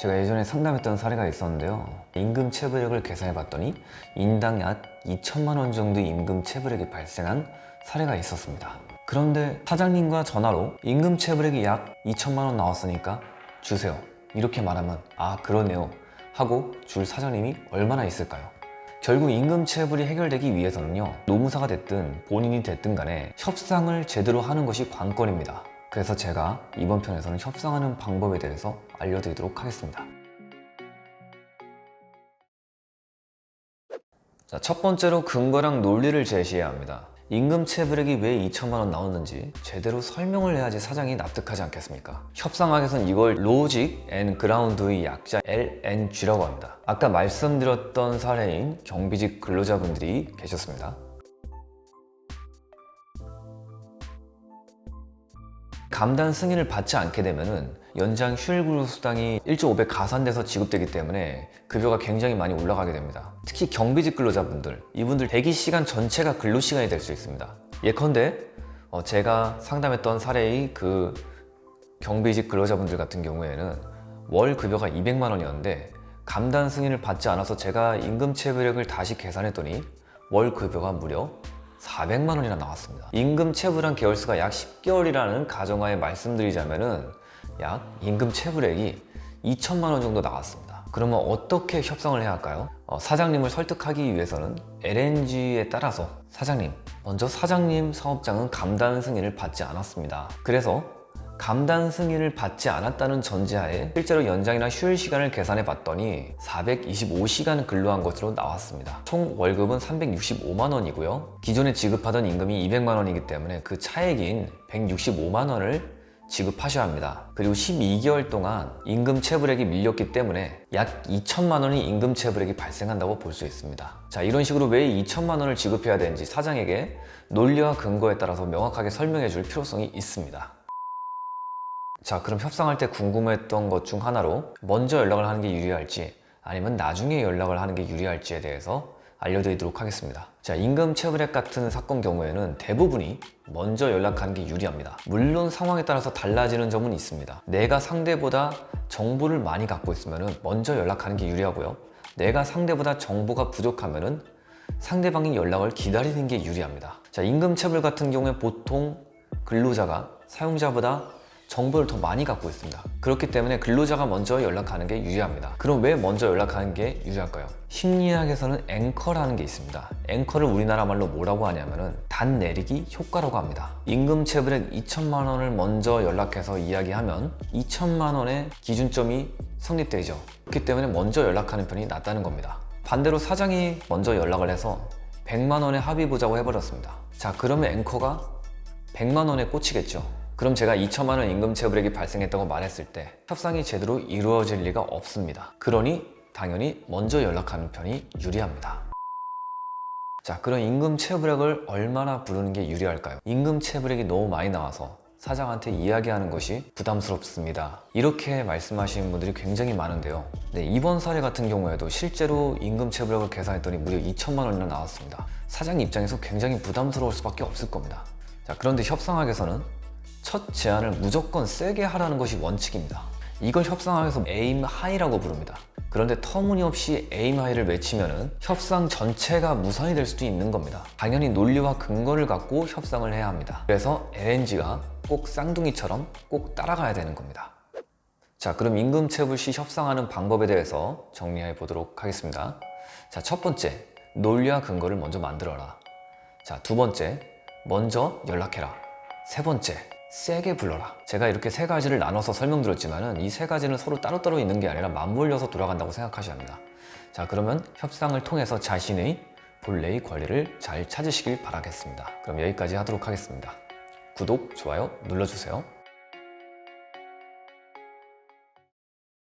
제가 예전에 상담했던 사례가 있었는데요. 임금 체불액을 계산해 봤더니 인당 약 2천만 원 정도 임금 체불액이 발생한 사례가 있었습니다. 그런데 사장님과 전화로 임금 체불액이 약 2천만 원 나왔으니까 주세요. 이렇게 말하면 아 그러네요 하고 줄 사장님이 얼마나 있을까요? 결국 임금 체불이 해결되기 위해서는요 노무사가 됐든 본인이 됐든 간에 협상을 제대로 하는 것이 관건입니다 그래서 제가 이번 편에서는 협상하는 방법에 대해서 알려드리도록 하겠습니다 자, 첫 번째로 근거랑 논리를 제시해야 합니다 임금 체불액이 왜 2천만 원 나왔는지 제대로 설명을 해야지 사장이 납득하지 않겠습니까? 협상학에선 이걸 로직 앤 그라운드의 약자 LNG라고 합니다. 아까 말씀드렸던 사례인 경비직 근로자분들이 계셨습니다. 감단 승인을 받지 않게 되면은 연장 휴일근로 수당이 1조 500 가산돼서 지급되기 때문에 급여가 굉장히 많이 올라가게 됩니다. 특히 경비직 근로자분들, 이분들 대기 시간 전체가 근로 시간이 될 수 있습니다. 예컨대 어, 제가 상담했던 사례의 그 경비직 근로자분들 같은 경우에는 월 급여가 200만 원이었는데 감단 승인을 받지 않아서 제가 임금 체불액을 다시 계산했더니 월 급여가 무려 400만 원이나 나왔습니다. 임금 체불한 개월수가 약 10개월이라는 가정하에 말씀드리자면은 약 임금 체불액이 2천만 원 정도 나왔습니다. 그러면 어떻게 협상을 해야 할까요? 어, 사장님을 설득하기 위해서는 LNG에 따라서 사장님, 먼저 사장님 사업장은 감단 승인을 받지 않았습니다. 그래서 감단 승인을 받지 않았다는 전제하에 실제로 연장이나 휴일 시간을 계산해 봤더니 425시간 근로한 것으로 나왔습니다. 총 월급은 365만 원이고요. 기존에 지급하던 임금이 200만 원이기 때문에 그 차액인 165만 원을 지급하셔야 합니다. 그리고 12개월 동안 임금 체불액이 밀렸기 때문에 약 2천만 원이 임금 체불액이 발생한다고 볼 수 있습니다. 자, 이런 식으로 왜 2천만 원을 지급해야 되는지 사장에게 논리와 근거에 따라서 명확하게 설명해 줄 필요성이 있습니다. 자, 그럼 협상할 때 궁금했던 것 중 하나로 먼저 연락을 하는 게 유리할지 아니면 나중에 연락을 하는 게 유리할지에 대해서 알려드리도록 하겠습니다. 자, 임금 체불액 같은 사건 경우에는 대부분이 먼저 연락하는 게 유리합니다. 물론 상황에 따라서 달라지는 점은 있습니다. 내가 상대보다 정보를 많이 갖고 있으면 먼저 연락하는 게 유리하고요. 내가 상대보다 정보가 부족하면 상대방이 연락을 기다리는 게 유리합니다. 자, 임금 체불 같은 경우에 보통 근로자가 사용자보다 정보를 더 많이 갖고 있습니다. 그렇기 때문에 근로자가 먼저 연락하는 게 유리합니다. 그럼 왜 먼저 연락하는 게 유리할까요? 심리학에서는 앵커라는 게 있습니다. 앵커를 우리나라 말로 뭐라고 하냐면은 단 내리기 효과라고 합니다. 임금 체불액 2천만 원을 먼저 연락해서 이야기하면 2천만 원의 기준점이 성립되죠. 그렇기 때문에 먼저 연락하는 편이 낫다는 겁니다. 반대로 사장이 먼저 연락을 해서 100만 원에 합의 보자고 해버렸습니다. 자, 그러면 앵커가 100만 원에 꽂히겠죠. 그럼 제가 2천만 원 임금 체불액이 발생했다고 말했을 때 협상이 제대로 이루어질 리가 없습니다. 그러니 당연히 먼저 연락하는 편이 유리합니다. 자, 그럼 임금 체불액을 얼마나 부르는 게 유리할까요? 임금 체불액이 너무 많이 나와서 사장한테 이야기하는 것이 부담스럽습니다. 이렇게 말씀하시는 분들이 굉장히 많은데요. 네, 이번 사례 같은 경우에도 실제로 임금 체불액을 계산했더니 무려 2천만 원이나 나왔습니다. 사장 입장에서 굉장히 부담스러울 수밖에 없을 겁니다. 자, 그런데 협상학에서는 첫 제안을 무조건 세게 하라는 것이 원칙입니다. 이걸 협상학에서 에임 하이라고 부릅니다. 그런데 터무니없이 에임 하이를 외치면은 협상 전체가 무산이 될 수도 있는 겁니다. 당연히 논리와 근거를 갖고 협상을 해야 합니다. 그래서 LNG가 꼭 쌍둥이처럼 꼭 따라가야 되는 겁니다. 자, 그럼 임금 체불 시 협상하는 방법에 대해서 정리해 보도록 하겠습니다. 자, 첫 번째, 논리와 근거를 먼저 만들어라. 자, 두 번째, 먼저 연락해라. 세 번째, 세게 불러라. 제가 이렇게 세 가지를 나눠서 설명드렸지만은 이세 가지는 서로 따로따로 있는 게 아니라 맞물려서 돌아간다고 생각하셔야 합니다. 자, 그러면 협상을 통해서 자신의 본래의 권리를 잘 찾으시길 바라겠습니다. 그럼 여기까지 하도록 하겠습니다. 구독, 좋아요 눌러주세요.